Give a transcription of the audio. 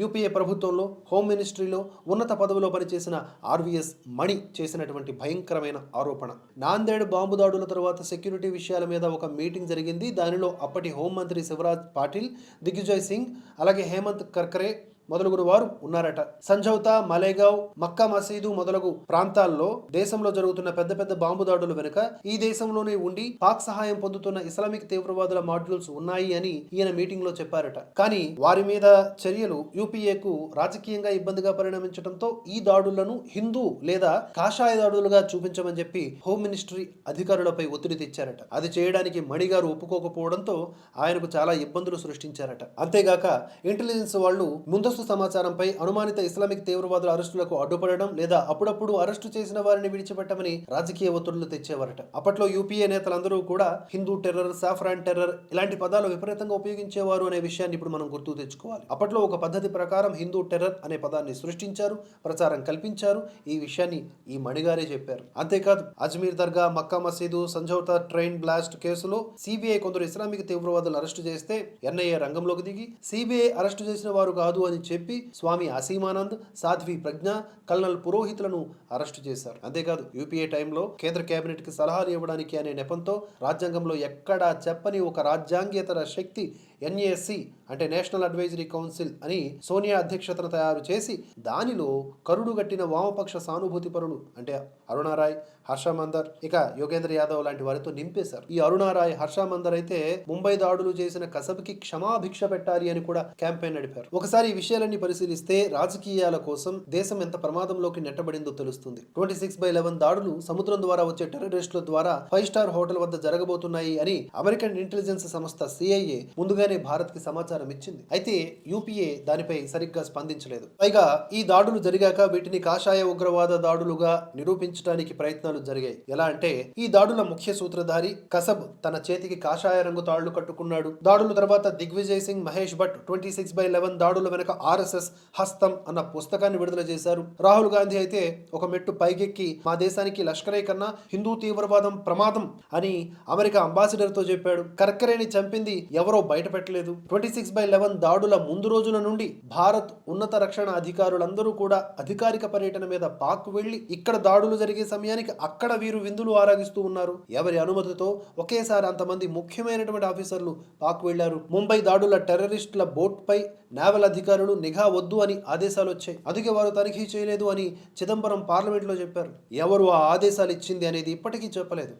UPA ప్రభుత్వంలో home మినిస్ట్రీలో ఉన్నత పదవిలో పనిచేసిన ఆర్వీఎస్ మణి చేసినటువంటి భయంకరమైన ఆరోపణ. నాందేడ్ బాంబు దాడుల తర్వాత సెక్యూరిటీ విషయాల మీద ఒక మీటింగ్ జరిగింది. దానిలో అప్పటి హోంమంత్రి శివరాజ్ పాటిల్ దిగ్విజయ్ సింగ్ అలాగే హేమంత్ కర్కరే మొదలుగురు వారు ఉన్నారట. సంజౌతా మలేగావ్ మక్కా మసీదు మొదలగు ప్రాంతాల్లో దేశంలో జరుగుతున్న పెద్ద పెద్ద బాంబు దాడుల వెనుక ఈ దేశంలోనే ఉండి పాక్ సహాయం పొందుతున్న ఇస్లామిక్ తీవ్రవాదుల మాడ్యూల్స్ ఉన్నాయి అని ఈయన మీటింగ్లో చెప్పారట. కానీ వారి మీద చర్యలు యూపీఏకు రాజకీయంగా ఇబ్బందిగా పరిణమించడంతో ఈ దాడులను హిందూ లేదా కాషాయ దాడులుగా చూపించమని చెప్పి హోమ్ మినిస్ట్రీ అధికారులపై ఒత్తిడి తెచ్చారట. అది చేయడానికి మణిగారు ఒప్పుకోకపోవడంతో ఆయనకు చాలా ఇబ్బందులు సృష్టించారట. అంతేగాక ఇంటెలిజెన్స్ వాళ్ళు ముందస్తు సమాచారంపై అనుమానిత ఇస్లామిక్ తీవ్రవాదుల అరెస్టులకు అడ్డుపడడం లేదా అప్పుడప్పుడు అరెస్టు చేసిన వారిని విడిచిపెట్టమని రాజకీయ ఒత్తిడులు తెచ్చేవారట. అప్పట్లో యూపీఏ నేతలందరూ కూడా హిందూ టెర్రర్ సాఫ్రాన్ టెర్రర్ ఇలాంటి పదాలు విపరీతంగా ఉపయోగించేవారు అనే విషయాన్ని ఇప్పుడు మనం గుర్తు తెచ్చుకోవాలి. అప్పట్లో ఒక పద్ధతి ప్రకారం హిందూ టెర్రర్ అనే పదాన్ని సృష్టించారు ప్రచారం కల్పించారు. ఈ విషయాన్ని ఈ మణిగారే చెప్పారు. అంతేకాదు అజ్మీర్ దర్గా మక్కా మసీదు సంజౌతా ట్రైన్ బ్లాస్ట్ కేసులో సిబిఐ కొందరు ఇస్లామిక్ తీవ్రవాదులు అరెస్టు చేస్తే ఎన్ఐఏ రంగంలోకి దిగి సిబిఐ అరెస్టు చేసిన వారు కాదు అని చెప్పి స్వామి అసీమానంద్ సాధ్వి ప్రజ్ఞ కల్నల్ పురోహితులను అరెస్టు చేశారు. అంతేకాదు యూపీఏ టైంలో కేంద్ర కేబినెట్కి సలహాలు ఇవ్వడానికి అనే నెపంతో రాజ్యాంగంలో ఎక్కడా చెప్పని ఒక రాజ్యాంగేతర శక్తి ఎన్ఏఎస్సి అంటే నేషనల్ అడ్వైజరీ కౌన్సిల్ అని సోనియా అధ్యక్షతన తయారు చేసి దానిలో కరుడుగట్టిన వామపక్ష సానుభూతి పరులు అంటే అరుణారాయ్ హర్షమందర్ ఇక యోగేంద్ర యాదవ్ లాంటి వారితో నింపేశారు. ఈ అరుణారాయ్ హర్షమందర్ అయితే ముంబై దాడులు చేసిన కసబ్కి క్షమాభిక్ష పెట్టాలి అని కూడా క్యాంపెయిన్ నడిపారు. ఒకసారి ఈ విషయాలన్నీ పరిశీలిస్తే రాజకీయాల కోసం దేశం ఎంత ప్రమాదంలోకి నెట్టబడిందో తెలుస్తుంది. ట్వంటీ సిక్స్ బై లెవెన్ దాడులు సముద్రం ద్వారా వచ్చే టెర్రరిస్టుల ద్వారా ఫైవ్ స్టార్ హోటల్ వద్ద జరగబోతున్నాయి అని అమెరికన్ ఇంటెలిజెన్స్ సంస్థ సిఐఏ ముందుగా భారత్కి సమాచారం ఇచ్చింది. అయితే యూపీఏ దానిపై సరిగ్గా స్పందించలేదు. పైగా ఈ దాడులు జరిగాక వీటిని కాషాయ ఉగ్రవాద దాడులుగా నిరూపించడానికి ప్రయత్నాలు జరిగాయి. ఎలా అంటే ఈ దాడుల ముఖ్య సూత్రధారి కసబ్ తన చేతికి కాషాయ రంగు తాళ్ళు కట్టుకున్నాడు. దాడుల తర్వాత Digvijay Singh Mahesh Bhatt twenty six by eleven దాడుల వెనక ఆర్ఎస్ఎస్ హస్తం అన్న పుస్తకాన్ని విడుదల చేశారు. రాహుల్ గాంధీ అయితే ఒక మెట్టు పైకెక్కి మా దేశానికి లష్కరే కన్నా హిందూ తీవ్రవాదం ప్రమాదం అని అమెరికా అంబాసిడర్తో చెప్పాడు. కర్కరేని చంపింది ఎవరో బయట పెట్టలేదు ట్వంటీ సిక్స్ బై లెవెన్ దాడుల ముందు రోజుల నుండి భారత్ ఉన్నత రక్షణ అధికారులందరూ కూడా అధికారిక పర్యటన మీద పాక్ వెళ్ళి ఇక్కడ దాడులు జరిగే సమయానికి అక్కడ వీరు విందులు ఆరాగిస్తూ ఉన్నారు. ఎవరి అనుమతితో ఒకేసారి అంతమంది ముఖ్యమైనటువంటి ఆఫీసర్లు పాక్ వెళ్ళారు ముంబై దాడుల టెర్రరిస్టుల బోట్ పై నావల్ అధికారులు నిఘా వద్దు అని ఆదేశాలు వచ్చాయి. అందుకే వారు తనిఖీ చేయలేదు అని చిదంబరం పార్లమెంట్లో చెప్పారు. ఎవరు ఆ ఆదేశాలు ఇచ్చింది అనేది ఇప్పటికీ చెప్పలేదు.